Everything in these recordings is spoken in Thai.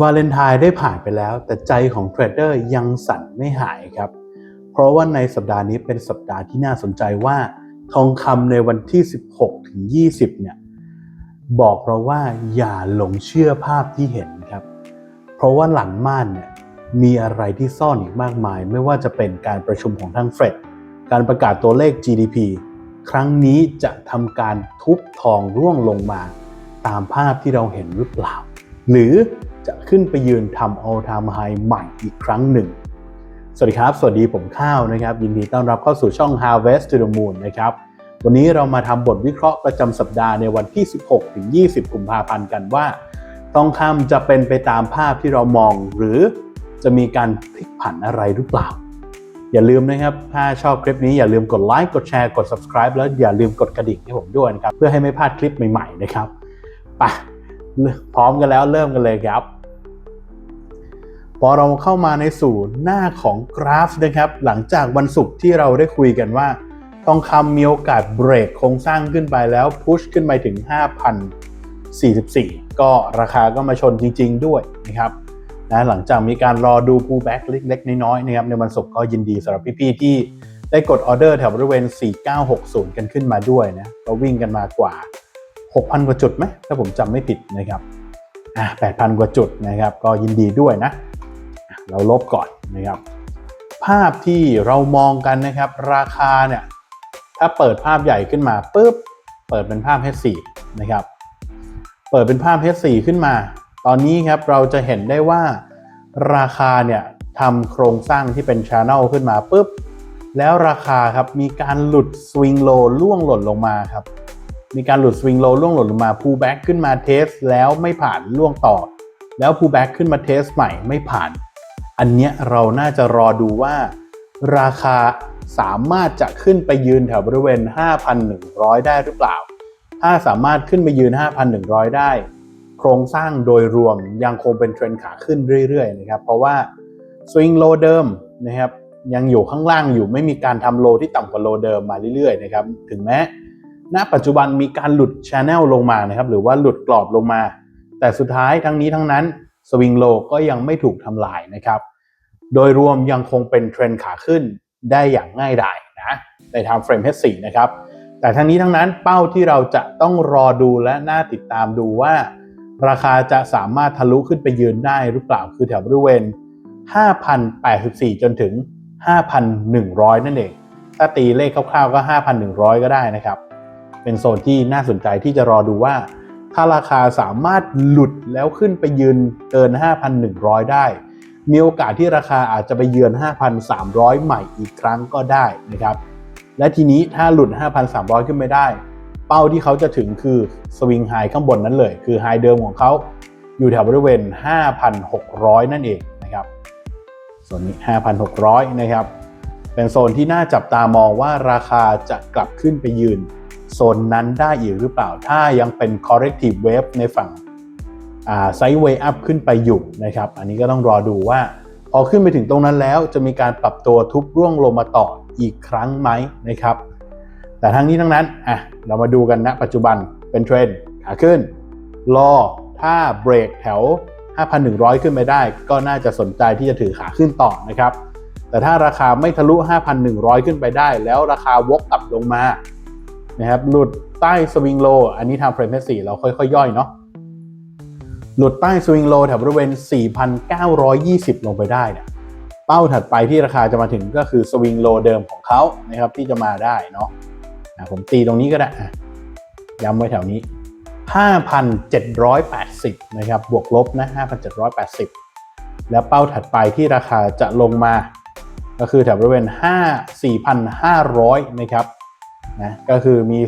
วาเลนไทน์ได้ผ่านไปแล้ว แต่ใจของเทรดเดอร์ยังสั่นไม่หายครับ เพราะว่าในสัปดาห์นี้เป็นสัปดาห์ที่น่าสนใจว่า ทองคำในวันที่ 16 ถึง 20 เนี่ย บอกเราว่าอย่าหลงเชื่อภาพที่เห็นครับ เพราะว่าหลังม่านเนี่ยมีอะไรที่ซ่อนอีกมากมาย ไม่ว่าจะเป็นการประชุมของทางเฟดการประกาศตัวเลข GDP ครั้งนี้จะทำการทุบทองร่วงลงมา ตามภาพที่เราเห็นหรือเปล่า หรือ จะขึ้นไปยืนทำ all time high ใหม่อีกครั้งหนึ่ง สวัสดีครับ สวัสดีผมข้าวนะครับ ยินดีต้อนรับเข้าสู่ช่อง Harvest to the Moon นะครับ วันนี้เรามาทำบทวิเคราะห์ประจำสัปดาห์ในวันที่ 16 ถึง 20 กุมภาพันธ์กันว่าทองคำจะเป็นไปตามภาพที่เรามอง หรือจะมีการพลิกผันอะไรหรือเปล่า อย่าลืมนะครับ ถ้าชอบคลิปนี้อย่าลืมกดไลค์กดแชร์กด subscribe แล้วอย่าลืมกดกระดิ่งให้ผมด้วยนะครับเพื่อให้ไม่พลาดคลิปใหม่ๆนะครับไปพร้อมกันแล้วเริ่มกันเลยครับ พอเราเข้ามาในสู่หน้าของกราฟนะครับ หลังจากวันศุกร์ที่เราได้คุยกันว่าทองคำมีโอกาสเบรกโครงสร้างขึ้นไปแล้วพุชขึ้นไปถึง 5,044 ก็ราคาก็มาชนจริง ๆ ด้วยนะครับนะหลังจากมีการรอดู pullback เล็ก ๆ น้อยๆนะครับในวันศุกร์ก็ยินดีสำหรับพี่ๆที่ได้กดออเดอร์แถวบริเวณ 4960 กันขึ้นมาด้วยนะก็วิ่งกันมากว่า 6,000 กว่าจุดไหมถ้าผมจำไม่ผิดนะครับอะ8,000 กว่าจุดนะครับก็ยินดีด้วยนะ เราลบก่อนนะครับ ภาพที่เรามองกันนะครับ ราคาเนี่ยถ้าเปิดภาพใหญ่ขึ้นมาปุ๊บเปิดเป็นภาพ H4 นะครับ เปิดเป็นภาพ H4 ขึ้นมา ตอนนี้ครับเราจะเห็นได้ว่าราคาเนี่ยทำโครงสร้างที่เป็น Channel ขึ้นมาปุ๊บแล้วราคาครับมีการหลุดสวิงโลล่วงหล่นลงมาครับมีการหลุดสวิงโลล่วงหล่นลงมา pull back ขึ้นมาเทสแล้วไม่ผ่านล่วงต่อ แล้ว pull back ขึ้นมาเทสใหม่ไม่ผ่าน อันเนี้ยเราน่าจะรอดูว่า ราคาสามารถจะขึ้นไปยืนแถวบริเวณ 5,100 ได้หรือเปล่า ถ้าสามารถขึ้นไปยืน 5,100 ได้ โครงสร้างโดยรวมยังคงเป็นเทรนขาขึ้นเรื่อยๆนะครับ เพราะว่าสวิงโลเดิมนะครับยังอยู่ข้างล่างอยู่ไม่มีการทำโลที่ต่ำกว่าโลเดิมมาเรื่อยๆนะครับถึงแม้ณปัจจุบันมีการหลุดชแนลลงมานะครับหรือว่าหลุดกรอบลงมา แต่สุดท้ายทั้งนี้ทั้งนั้น สวิงโลก็ยังไม่ถูกทำลายนะครับ โดยรวมยังคงเป็นเทรนขาขึ้นได้อย่างง่ายดายนะในทางเฟรม H4 นะครับ แต่ทั้งนี้ทั้งนั้นเป้าที่เราจะต้องรอดูและน่าติดตามดูว่า ราคาจะสามารถทะลุขึ้นไปยืนได้หรือเปล่าคือแถวบริเวณ 5,084 จนถึง 5,100 นั่นเอง ถ้าตีเลขคร่าวๆก็ 5,100 ก็ได้นะครับ เป็นโซนที่น่าสนใจที่จะรอดูว่า ถ้าราคาสามารถหลุดแล้วขึ้นไปยืนเกิน 5,100 ได้ มีโอกาสที่ราคาอาจจะไปเยือน 5,300 ใหม่อีกครั้งก็ได้นะครับ และทีนี้ถ้าหลุด 5,300 ขึ้นไม่ได้ เป้าที่เขาจะถึงคือสวิงไฮข้างบนนั้นเลย คือไฮเดิมของเขาอยู่แถวบริเวณ 5,600 นั่นเองนะครับ ส่วนนี้ 5,600 นะครับ เป็นโซนที่น่าจับตามองว่าราคาจะกลับขึ้นไปยืน โซนนั้นได้อีกหรือเปล่า ถ้ายังเป็น corrective wave ในฝั่งไซด์เวย์อัพขึ้นไปอยู่นะครับ อันนี้ก็ต้องรอดูว่า พอขึ้นไปถึงตรงนั้นแล้วจะมีการปรับตัวทุบร่วงลงมาต่ออีกครั้งไหมนะครับ แต่ทั้งนี้ทั้งนั้นอะเรามาดูกันณปัจจุบันเป็นเทรนด์ขาขึ้น รอถ้าเบรกแถว 5,100 ขึ้นไปได้ ก็น่าจะสนใจที่จะถือขาขึ้นต่อนะครับ แต่ถ้าราคาไม่ทะลุ 5,100 ขึ้นไปได้ แล้วราคาวกกลับลงมา นะครับหลุดใต้สวิงโล อันนี้ทางเฟรม4เราค่อย ๆ ย่อยเนาะหลุดใต้สวิงโลแถวบริเวณ 4,920 ลงไปได้เนี่ยเป้าถัดไปที่ราคาจะมาถึงก็คือสวิงโลเดิมของเขานะครับที่จะมาได้เนาะผมตีตรงนี้ก็ได้ย้ำไว้แถวนี้ 5,780 นะครับ บวกลบนะ 5,780 แล้วเป้าถัดไปที่ราคาจะลงมา ก็คือแถวบริเวณ 5 4,500 นะครับ นะก็คือมี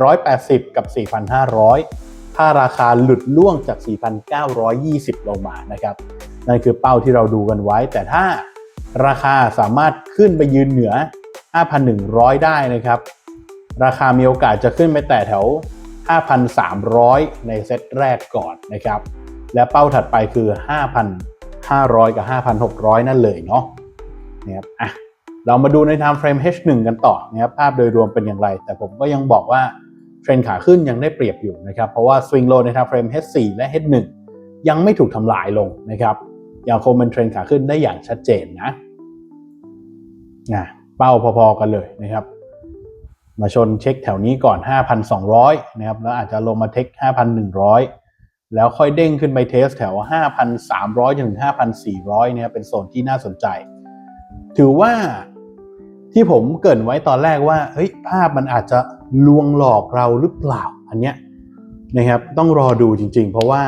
4,780 กับ 4,500 ถ้าราคาหลุดล่วงจาก 4,920 ลงมานะครับ นั่นคือเป้าที่เราดูกันไว้ แต่ถ้าราคาสามารถขึ้นไปยืนเหนือ 5,100 ได้นะครับ ราคามีโอกาสจะขึ้นไปแต่แถว 5,300 ในเซตแรกก่อนนะครับ และเป้าถัดไปคือ 5,500 กับ 5,600 นั่นเลยเนาะนะครับอะ เรามาดูใน time frame H1 กันต่อนะครับภาพโดยรวมเป็นอย่างไร แต่ผมก็ยังบอกว่าเทรนขาขึ้นยังได้เปรียบอยู่นะครับ เพราะว่า swing low ใน time frame H4 และ H1 ยังไม่ถูกทำลายลงนะครับยังคงเป็นเทรนด์ขาขึ้นได้อย่างชัดเจนนะนะเป้าพอๆกันเลยนะครับ มาชนเช็คแถวนี้ก่อน 5,200 นะครับ แล้วอาจจะลงมาเทค 5,100 แล้วค่อยเด้งขึ้นไปเทสแถว 5,300จนถึง5,400 เนี่ยเป็นโซนที่น่าสนใจ ถือว่า ที่ผมเกินไว้ตอนแรกว่าเฮ้ยภาพมันอาจจะลวงหลอกเราหรือเปล่าอันเนี้ยนะครับต้องรอดูจริง ๆ เพราะว่า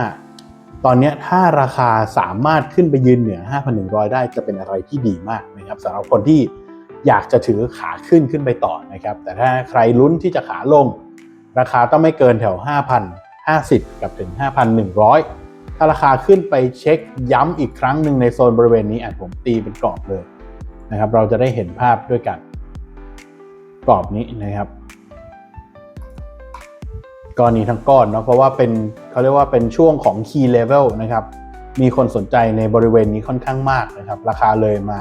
ตอนเนี้ยถ้าราคาสามารถขึ้นไปยืนเหนือ 5,100 ได้จะเป็นอะไรที่ดีมากนะครับสำหรับคนที่อยากจะถือขาขึ้นขึ้นไปต่อนะครับ แต่ถ้าใครลุ้นที่จะขาลง ราคาต้องไม่เกินแถว 5,050 กับถึง 5,100 ถ้าราคาขึ้นไปเช็คย้ำอีกครั้งหนึ่งในโซนบริเวณนี้อาจผมตีเป็นกรอบเลย นะครับ เราจะได้เห็นภาพด้วยกันกรอบนี้นะครับก้อนนี้ทั้งก้อนเนาะเพราะว่าเป็นเขาเรียกว่าเป็นช่วงของ key level นะครับ มีคนสนใจในบริเวณนี้ค่อนข้างมากนะครับ ราคาเลยมา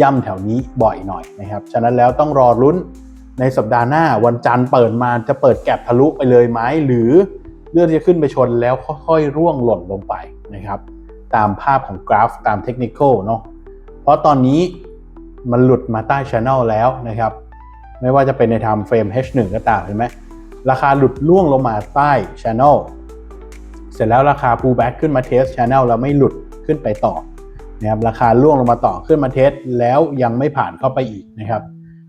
ย่ำแถวนี้บ่อยหน่อยนะครับ ฉะนั้นแล้วต้องรอรุ้นในสัปดาห์หน้าวันจันทร์เปิดมาจะเปิดแก็บทะลุไปเลยไหมหรือเลือดจะขึ้นไปชนแล้วค่อยๆร่วงหล่นลงไปนะครับ ตามภาพของกราฟตามเทคนิคเนาะเพราะตอนนี้ มันหลุดมาใต้ Channel แล้วนะครับ ไม่ว่าจะเป็นในไทม์เฟรม H1 ก็ตามเห็นไหมราคาหลุดล่วงลงมาใต้ Channel เสร็จแล้วราคา pullback ขึ้นมาเทส Channel แล้วไม่หลุดขึ้นไปต่อนะครับราคาล่วงลงมาต่อขึ้นมาเทสแล้วยังไม่ผ่านเข้าไปอีกนะครับ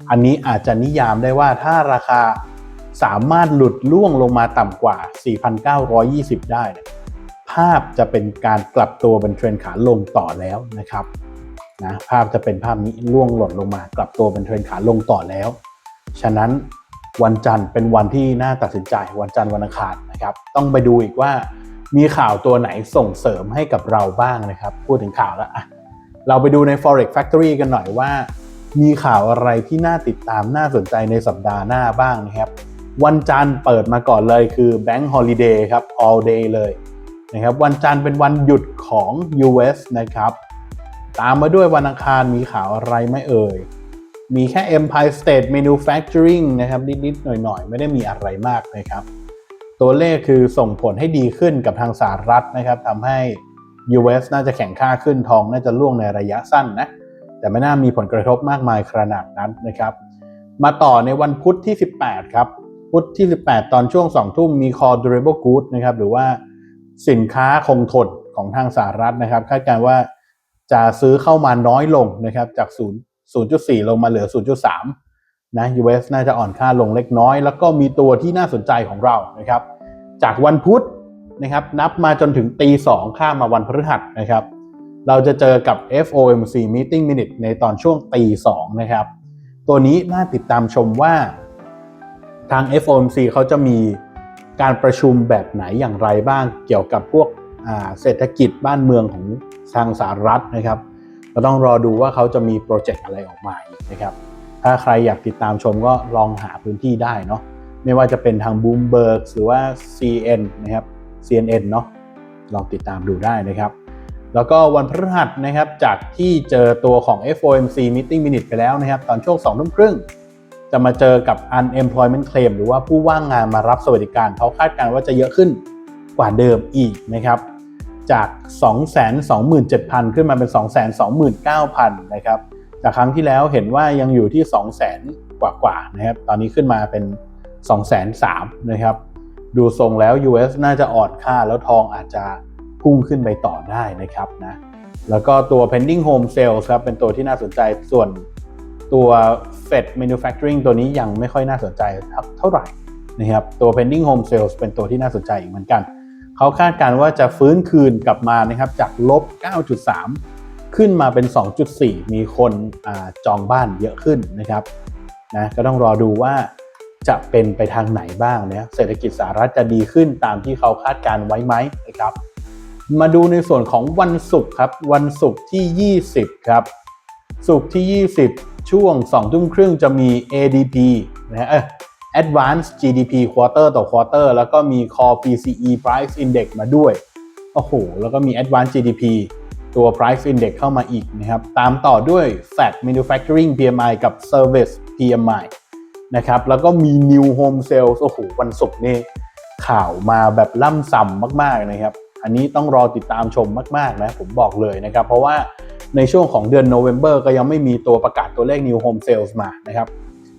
อันนี้อาจจะนิยามได้ว่าถ้าราคาสามารถหลุดล่วงลงมาต่ำกว่า 4,920 ได้ ภาพจะเป็นการกลับตัวเป็นเทรนขาลงต่อแล้วนะครับ นะภาพจะเป็นภาพนี้ล่วงหล่นลงมากลับตัวเป็นเทรนขาลงต่อแล้ว ฉะนั้นวันจันทร์เป็นวันที่น่าตัดสินใจวันจันทร์วันอังคารนะครับ ต้องไปดูอีกว่ามีข่าวตัวไหนส่งเสริมให้กับเราบ้างนะครับ พูดถึงข่าวแล้วอะเราไปดูใน forex factory กันหน่อยว่า มีข่าวอะไรที่น่าติดตามน่าสนใจในสัปดาห์หน้าบ้างนะครับ วันจันทร์เปิดมาก่อนเลยคือ Bank Holiday ครับ all day เลยนะครับวันจันทร์เป็นวันหยุดของ US นะครับ ตามมาด้วยวันอังคารมีข่าวอะไรไม่เอ่ย มีแค่ Empire State Manufacturing นะครับนิดๆหน่อยๆ ไม่ได้มีอะไรมากนะครับ ตัวเลขคือส่งผลให้ดีขึ้นกับทางสหรัฐนะครับทำให้ US น่าจะแข่งค่าขึ้นทองน่าจะล่วงในระยะสั้นนะ แต่ไม่น่ามีผลกระทบมากมายขนาดนั้นนะครับ มาต่อในวันพุธที่ 18 ครับ พุธที่ 18 ตอนช่วง 2 ทุ่มมี Core Durable Goods นะครับหรือว่าสินค้าคงทนของทางสหรัฐนะครับคาดการณ์ว่า จะซื้อเข้ามาน้อยลงนะครับจาก 0 0.4 ลงมาเหลือ 0.3 นะ US น่าจะอ่อนค่าลงเล็กน้อย แล้วก็มีตัวที่น่าสนใจของเรานะครับจากวันพุธนะครับนับมาจนถึงตีสองข้ามมาวันพฤหัสนะครับเราจะเจอกับ FOMC Meeting Minute ในตอนช่วงตีสองนะครับตัวนี้น่าติดตามชมว่าทาง FOMC เขาจะมีการประชุมแบบไหนอย่างไรบ้างเกี่ยวกับพวก เศรษฐกิจบ้านเมืองของทางสหรัฐนะครับก็ต้องรอดูว่าเขาจะมีโปรเจกต์อะไรออกมาอีกนะครับ ถ้าใครอยากติดตามชมก็ลองหาพื้นที่ได้เนาะไม่ว่าจะเป็นทาง Bloomberg หรือว่า CN นะครับ CNN เนาะลองติดตามดูได้นะครับแล้วก็วันพฤหัสนะครับจากที่เจอตัวของ FOMC Meeting Minute ไปแล้วนะครับ ตอนช่วง2ทุ่มครึ่ง จะมาเจอกับ Unemployment Claim หรือว่าผู้ว่างงานมารับสวัสดิการเขาคาดการณ์ว่าจะเยอะขึ้นกว่าเดิมอีกนะครับ จาก 227,000 ขึ้นมาเป็น 229,000 นะครับ จากครั้งที่แล้วเห็นว่ายังอยู่ที่ 200,000กว่ากว่าๆ นะครับ ตอนนี้ขึ้นมาเป็น 203,000 นะครับ ดูทรงแล้ว US น่าจะอ่อนค่าแล้วทองอาจจะพุ่งขึ้นไปต่อได้นะครับนะ แล้วก็ตัว pending home sales ครับ เป็นตัวที่น่าสนใจ ส่วนตัว Fed manufacturing ตัวนี้ยังไม่ค่อยน่าสนใจเท่าไหร่นะครับ ตัว pending home sales เป็นตัวที่น่าสนใจอีกเหมือนกัน เขาคาดการณ์ว่าจะฟื้นคืนกลับมานะครับจากลบ 9.3 ขึ้นมาเป็น 2.4 มีคนอจองบ้านเยอะขึ้นนะครับนะก็ต้องรอดูว่าจะเป็นไปทางไหนบ้างเนี่ยเศรษฐกิจสหรัฐจะดีขึ้นตามที่เขาคาดการไว้ไหมนะครับ มาดูในส่วนของวันศุกร์ครับวันศุกร์ที่ 20 ครับศุกร์ที่ 20 ช่วง2ทุ่มครึ่งจะมี ADP นะฮะ Advanced GDP quarter ต่อ quarter แล้วก็มี Core PCE Price Index มาด้วยโอ้โหแล้วก็มี Advanced GDP ตัว Price Index เข้ามาอีกนะครับ ตามต่อด้วย Fed Manufacturing PMI กับ Service PMI นะครับ แล้วก็มี New Home Sales โอ้โห วันศุกร์นี่ข่าวมาแบบล่ำซ้ำมากๆนะครับ อันนี้ต้องรอติดตามชมมากๆนะ ผมบอกเลยนะครับ เพราะว่าในช่วงของเดือนโนเวม ber ก็ยังไม่มีตัวประกาศตัวเลข New Home Sales มานะครับ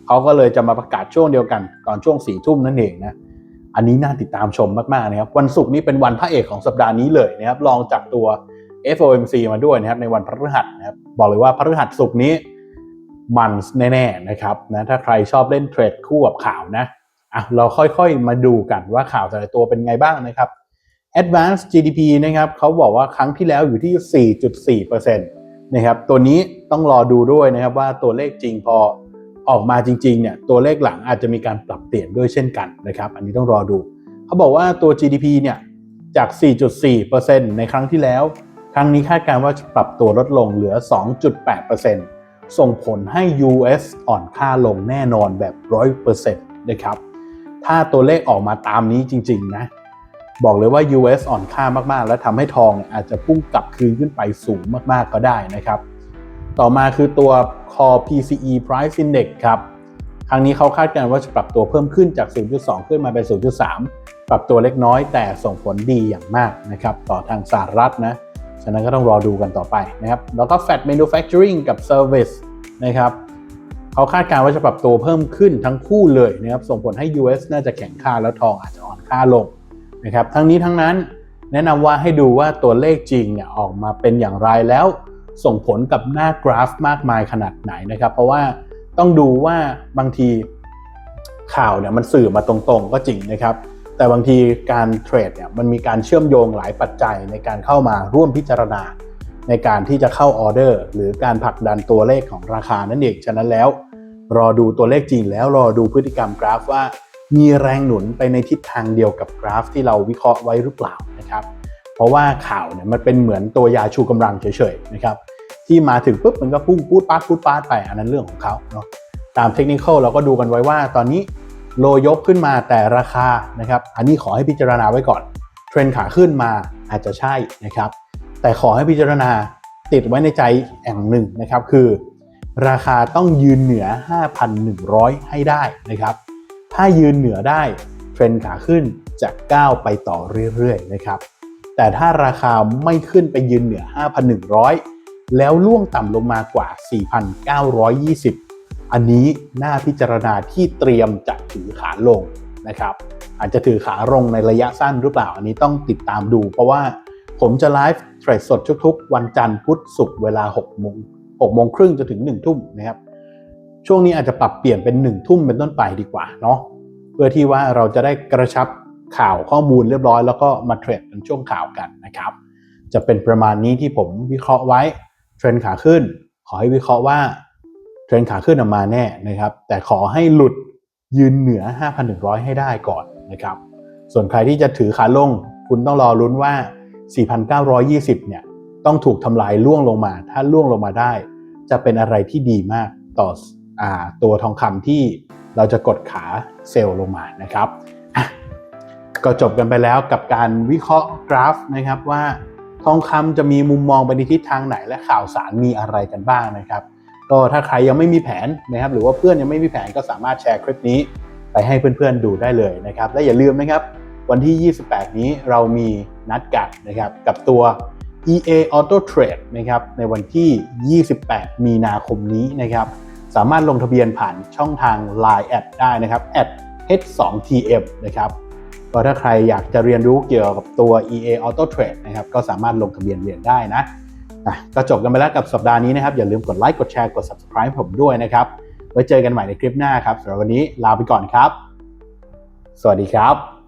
เขาก็เลยจะมาประกาศช่วงเดียวกันตอนช่วงสี่ทุ่มนั่นเองนะอันนี้น่าติดตามชมมากๆนะครับวันศุกร์นี้เป็นวันพระเอกของสัปดาห์นี้เลยนะครับลองจากตัว FOMC มาด้วยนะครับในวันพฤหัสนะครับบอกเลยว่าพฤหัสศุกร์นี้มันแน่ๆนะครับนะถ้าใครชอบเล่นเทรดคู่กับข่าวนะอะเราค่อยๆมาดูกันว่าข่าวแต่ละตัวเป็นไงบ้างนะครับ Advanced GDP นะครับเขาบอกว่าครั้งที่แล้วอยู่ที่ 4.4%นะครับตัวนี้ต้องรอดูด้วยนะครับว่าตัวเลขจริงพอ ออกมาจริงๆเนี่ยตัวเลขหลังอาจจะมีการปรับเปลี่ยนด้วยเช่นกันนะครับอันนี้ต้องรอดู เขาบอกว่าตัว GDP เนี่ยจาก 4.4%ในครั้งที่แล้ว ครั้งนี้คาดการณ์ว่าจะปรับตัวลดลงเหลือ 2.8%ส่งผลให้ US อ่อนค่าลงแน่นอนแบบ 100%นะครับถ้าตัวเลขออกมาตามนี้จริงๆนะบอกเลยว่า US อ่อนค่ามากๆ และทำให้ทองอาจจะพุ่งกลับคืนขึ้นไปสูงมากๆก็ได้นะครับ ต่อมาคือตัว Core PCE Price Index ครับครั้งนี้เขาคาดการณ์ว่าจะปรับตัวเพิ่มขึ้นจาก 0.2 ขึ้นมาเป็น 0.3 ปรับตัวเล็กน้อยแต่ส่งผลดีอย่างมากนะครับต่อทางสหรัฐนะฉะนั้นก็ต้องรอดูกันต่อไปนะครับแล้วก็ Fat Manufacturing กับ Service นะครับเขาคาดการณ์ว่าจะปรับตัวเพิ่มขึ้นทั้งคู่เลยนะครับส่งผลให้ US น่าจะแข็งค่าแล้วทองอาจจะอ่อนค่าลงนะครับทั้งนี้ทั้งนั้นแนะนำว่าให้ดูว่าตัวเลขจริงเนี่ยออกมาเป็นอย่างไรแล้ว ส่งผลกับหน้ากราฟมากมายขนาดไหนนะครับ เพราะว่าต้องดูว่าบางทีข่าวเนี่ยมันสื่อมาตรงๆก็จริงนะครับ แต่บางทีการเทรดเนี่ยมันมีการเชื่อมโยงหลายปัจจัยในการเข้ามาร่วมพิจารณา ในการที่จะเข้าออเดอร์ หรือการผลักดันตัวเลขของราคานั่นเองฉะนั้นแล้ว รอดูตัวเลขจริงแล้วรอดูพฤติกรรมกราฟว่ามีแรงหนุนไปในทิศทางเดียวกับกราฟที่เราวิเคราะห์ไว้หรือเปล่านะครับ เพราะว่าข่าวเนี่ยมันเป็นเหมือนตัวยาชูกำลังเฉยๆนะครับ ที่มาถึงปุ๊บมันก็พุ่งปูดปาดปูดปาดไปอันนั้นเรื่องของเขาเนาะตามเทคนิคเราก็ดูกันไว้ว่าตอนนี้โลยกขึ้นมาแต่ราคานะครับอันนี้ขอให้พิจารณาไว้ก่อน เทรนขาขึ้นมาอาจจะใช่นะครับ แต่ขอให้พิจารณาติดไว้ในใจแอ่งหนึ่งนะครับคือ ราคาต้องยืนเหนือ 5,100 ให้ได้นะครับ ถ้ายืนเหนือได้เทรนขาขึ้นจะก้าวไปต่อเรื่อยๆนะครับแต่ถ้าราคาไม่ขึ้นไปยืนเหนือ 5,100 แล้วล่วงต่ำลงมากว่า 4,920 อันนี้น่าพิจารณาที่เตรียมจะถือขาลงนะครับ อาจจะถือขาลงในระยะสั้นหรือเปล่า อันนี้ต้องติดตามดู เพราะว่าผมจะไลฟ์เทรดสดทุกๆ วันจันทร์พุธศุกร์เวลา6โมง6โมงครึ่งจนถึง 1 ทุ่มนะครับ ช่วงนี้อาจจะปรับเปลี่ยนเป็น 1 ทุ่มเป็นต้นไปดีกว่าเนาะเพื่อที่ว่าเราจะได้กระชับข่าวข้อมูลเรียบร้อยแล้วก็มาเทรดกันช่วงข่าวกันนะครับ จะเป็นประมาณนี้ที่ผมวิเคราะห์ไว้ เทรนขาขึ้น ขอให้วิเคราะห์ว่าเทรนขาขึ้นออกมาแน่นะครับ แต่ขอให้หลุดยืนเหนือ 5,100 ให้ได้ก่อนนะครับ ส่วนใครที่จะถือขาลง คุณต้องรอลุ้นว่า 4,920 เนี่ยต้องถูกทำลายล่วงลงมา ถ้าล่วงลงมาได้ จะเป็นอะไรที่ดีมากต่ออตัวทองคำที่เราจะกดขาเซลล์ลงมานะครับ ก็จบกันไปแล้วกับการวิเคราะห์กราฟนะครับว่า ทองคำจะมีมุมมองไปในทิศทางไหนและข่าวสารมีอะไรกันบ้างนะครับ ก็ถ้าใครยังไม่มีแผนนะครับหรือว่าเพื่อนยังไม่มีแผนก็สามารถแชร์คลิปนี้ไปให้เพื่อนๆดูได้เลยนะครับ และอย่าลืมนะครับ วันที่ 28 นี้เรามีนัดกันนะครับกับตัว EA Auto Trade นะครับในวันที่ 28 มีนาคมนี้นะครับ สามารถลงทะเบียนผ่านช่องทาง Line แอดได้นะครับ h2tm นะครับ ก็ถ้าใครอยากจะเรียนรู้เกี่ยวกับตัว EA Auto Trade นะครับก็สามารถลงทะเบียนเรียนได้นะอะก็จบกันไปแล้วกับสัปดาห์นี้นะครับ อย่าลืมกดไลค์กดแชร์กด subscribe ผมด้วยนะครับ ไว้เจอกันใหม่ในคลิปหน้าครับสำหรับวันนี้ลาไปก่อนครับ สวัสดีครับ